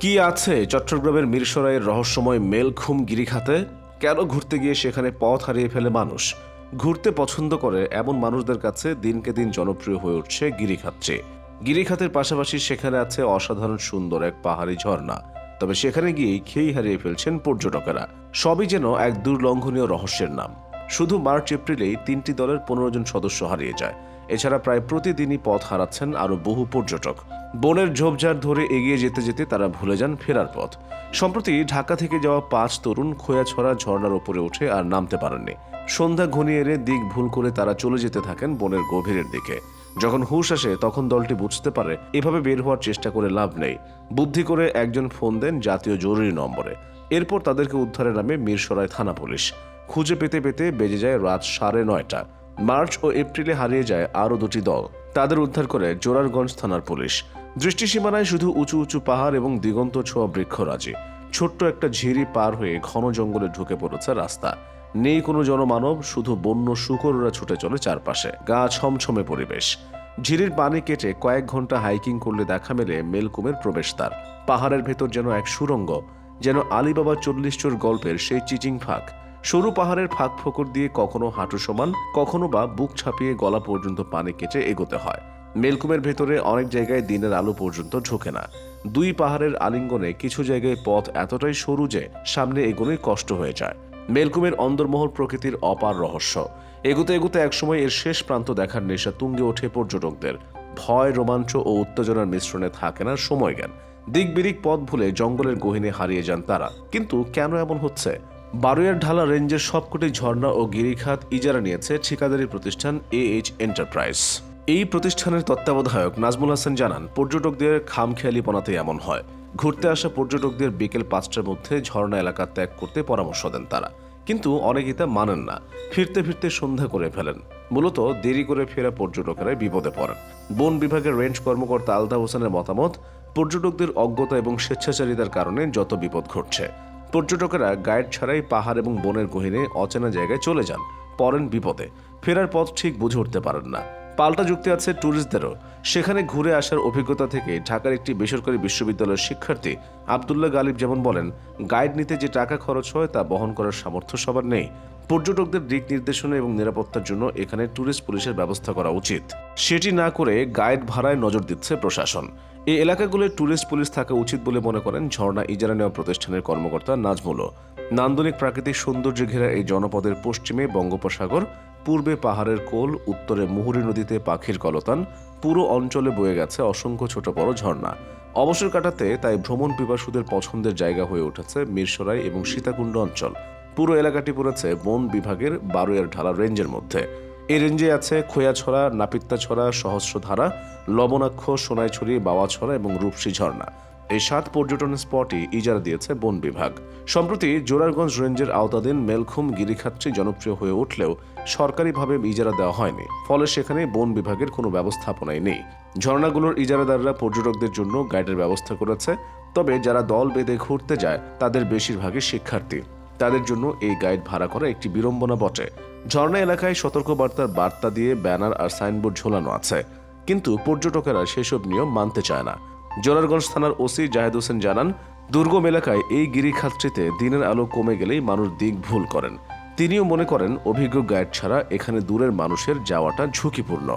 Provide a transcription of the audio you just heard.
কি আছে চট্টগ্রামের মিরসরাইয়ের রহস্যময় মেলখুম গিরিখাতে? কেন ঘুরতে গিয়ে সেখানে পথ হারিয়ে ফেলে মানুষ? ঘুরতে পছন্দ করে এমন মানুষদের কাছে দিনকে দিন জনপ্রিয় হয়ে উঠছে গিরিখাতটি। গিরিখাতের পাশাপাশি সেখানে আছে অসাধারণ সুন্দর এক পাহাড়ি ঝর্ণা। তবে সেখানে গিয়েই খেই হারিয়ে ফেলছেন পর্যটকেরা। সবই যেন এক দুর্লঙ্ঘনীয় রহস্যের নাম। শুধু মার্চ, এপ্রিলেই তিনটি দলের পনেরো জন সদস্য হারিয়ে যায়। এছাড়া প্রায় প্রতিদিনই পথ হারাচ্ছেন আরও বহু পর্যটক। বনের ঝোপঝাড় ধরে এগিয়ে যেতে যেতে তারা ভুলে যান ফেরার পথ। সম্প্রতি ঢাকা থেকে যাওয়া পাঁচ তরুণ খোয়াছড়া ঝর্ণার উপরে উঠে আর নামতে পারেননি। সন্ধ্যা ঘনিয়ে এলে দিক ভুল করে তারা চলে যেতে থাকেন বনের গভীরের দিকে। যখন হুশ আসে, তখন দলটি বুঝতে পারে, এভাবে বের হওয়ার চেষ্টা করে লাভ নেই। বুদ্ধি করে একজন ফোন দেন জাতীয় জরুরি নম্বরে। এরপর তাদেরকে উদ্ধারের নামে মিরসরাই থানা পুলিশ। খুঁজে পেতে পেতে বেজে যায় রাত সাড়ে নয়টা। মার্চ ও এপ্রিলে হারিয়ে যায় আরও দুটি দল। তাদের উদ্ধার করে জোরারগঞ্জ থানার পুলিশ। দৃষ্টিসীমানায় শুধু উঁচু উঁচু পাহাড় এবং দিগন্ত ছোঁয়া বৃক্ষরাজি। ছোট্ট একটা ঝিরি পার হয়ে ঘন জঙ্গলে ঢুকে পড়েছে রাস্তা। নেই কোনো জনমানব, শুধু বন্য শুকররা ছুটে চলে চারপাশে। গা ছমছমে পরিবেশ। ঝিরির পানি কেটে কয়েক ঘণ্টা হাইকিং করলে দেখা মেলে মেলকুমের প্রবেশদ্বার। পাহাড়ের ভেতর যেন এক সুরঙ্গ, যেন আলিবাবা চল্লিশ চোর গল্পের সেই চিচিং ফাঁক। সরু পাহাড়ের ফাঁক ফোকর দিয়ে কখনো হাঁটু সমান, কখনো বা বুক ছাপিয়ে গলা পর্যন্ত পানি কেটে এগোতে হয়। মেলকুমের ভেতরে অনেক জায়গায় দিনের আলো পর্যন্ত ঢোকে না। দুই পাহাড়ের আলিঙ্গনে কিছু জায়গায় পথ এতটাই সরু যে সামনে এগোনোই কষ্ট হয়ে যায়। মেলকুমের অন্দরমহল প্রকৃতির অপার রহস্য। এগুতে এগুতে একসময় এর শেষ প্রান্ত দেখার নেশা তুঙ্গে ওঠে পর্যটকদের। ভয়, রোমাঞ্চ ও উত্তেজনার মিশ্রণে থাকে না সময় জ্ঞান। দিক বিরিক পথ ভুলে জঙ্গলের গহিনে হারিয়ে যান তারা। কিন্তু কেন এমন হচ্ছে? বারুয়ার ঢালা রেঞ্জের সবকটি ঝর্ণা ও গিরিখাত ইজারা নিয়েছে ঠিকাদারি প্রতিষ্ঠান এ এইচ এন্টারপ্রাইজ এই প্রতিষ্ঠানের তত্ত্বাবধায়ক নাজমুল হাসান জানান, পর্যটকদের খামখেয়ালিপনাতে এমন হয়। ঘুরতে আসা পর্যটকদের বিকেল পাঁচটার মধ্যে ঝর্ণা এলাকা ত্যাগ করতে পরামর্শ দেন তারা। কিন্তু অনেকেই তা মানেন না। ফিরতে ফিরতে সন্ধ্যা করে ফেলেন। মূলত দেরি করে ফেরা পর্যটকেরাই বিপদে পড়েন। বন বিভাগের রেঞ্জ কর্মকর্তা আলতা হোসেনের মতামত, পর্যটকদের অজ্ঞতা এবং স্বেচ্ছাচারিতার কারণে যত বিপদ ঘটছে পর্যটকেরা গাইড ছাড়াই পাহাড় এবং বনের গহীনে অচেনা জায়গায় চলে যান পরেন বিপদে। ফেরার পথ ঠিক বুঝে উঠতে পারেন না। পাল্টা যুক্তি আছে ট্যুরিস্টদেরও সেখানে ঘুরে আসার অভিজ্ঞতা থেকে ঢাকার একটি বেসরকারি বিশ্ববিদ্যালয়ের শিক্ষার্থী আবদুল্লাহ গালিব যেমন বলেন, গাইড নিতে যে টাকা খরচ হয় তা বহন করার সামর্থ্য সবার নেই। পর্যটকদের দিক নির্দেশনা এবং নিরাপত্তার জন্য এখানে ট্যুরিস্ট পুলিশের ব্যবস্থা করা উচিত। সেটি না করে গাইড ভাড়ায় নজর দিচ্ছে প্রশাসন। এই এলাকাগুলোয় ট্যুরিস্ট পুলিশ থাকা উচিত বলে মনে করেন ঝর্ণা ইজারা নেওয়া প্রতিষ্ঠানের কর্মকর্তা নাজমুলও। নান্দনিক প্রাকৃতিক সৌন্দর্য ঘেরা এই জনপদের পশ্চিমে বঙ্গোপসাগর পূর্বে পাহাড়ের কোল, উত্তরে মুহুরী নদীতে পাখির কলতান, পুরো অঞ্চলে বয়ে গেছে অসংখ্য ছোট বড় ঝর্ণা। অবসর কাটাতে তাই ভ্রমণ পিপাসুদের পছন্দের জায়গা হয়ে উঠেছে মিরসরাই এবং সীতাকুণ্ড অঞ্চল। পুরো এলাকাটি পড়েছে বন বিভাগের বারোয়ার ঢালা রেঞ্জের মধ্যে। এই রেঞ্জে আছে খোয়াছড়া, নাপিত্তাছড়া, সহস্রধারা, লবণাক্ষ, সোনাইছড়ি, বাওয়াছড়া এবং রূপসী ঝর্ণা। এই সাত পর্যটন স্পটই ইজারা দিয়েছে বন বিভাগ। সম্প্রতি জোরারগঞ্জ রেঞ্জের আওতাধীন মেলখুম গিরিখাতটি জনপ্রিয় হয়ে উঠলেও সরকারিভাবে ইজারা দেওয়া হয়নি, ফলে সেখানে বন বিভাগের কোনো ব্যবস্থাপনাই নেই। ঝর্ণাগুলোর ইজারাদাররা পর্যটকদের জন্য গাইডের ব্যবস্থা করেছে, তবে যারা দল বেঁধে ঘুরতে যায়, তাদের বেশিরভাগই শিক্ষার্থী। তাদের জন্য এই গাইড ভাড়া করা একটি বিড়ম্বনা বটে। ঝর্ণা এলাকায় সতর্কবার্তার বার্তা দিয়ে ব্যানার আর সাইনবোর্ড ঝোলানো আছে, কিন্তু পর্যটকেরা সেসব নিয়ম মানতে চায় না। জোরারগঞ্জ থানার ওসি জাহেদ হোসেন জানান, দুর্গম এলাকায় এই গিরিখাতটিতে দিনের আলো কমে গেলেই মানুষ দিক ভুল করেন। তিনিও মনে করেন, অভিজ্ঞ গাইড ছাড়া এখানে দূরের মানুষের যাওয়াটা ঝুঁকিপূর্ণ।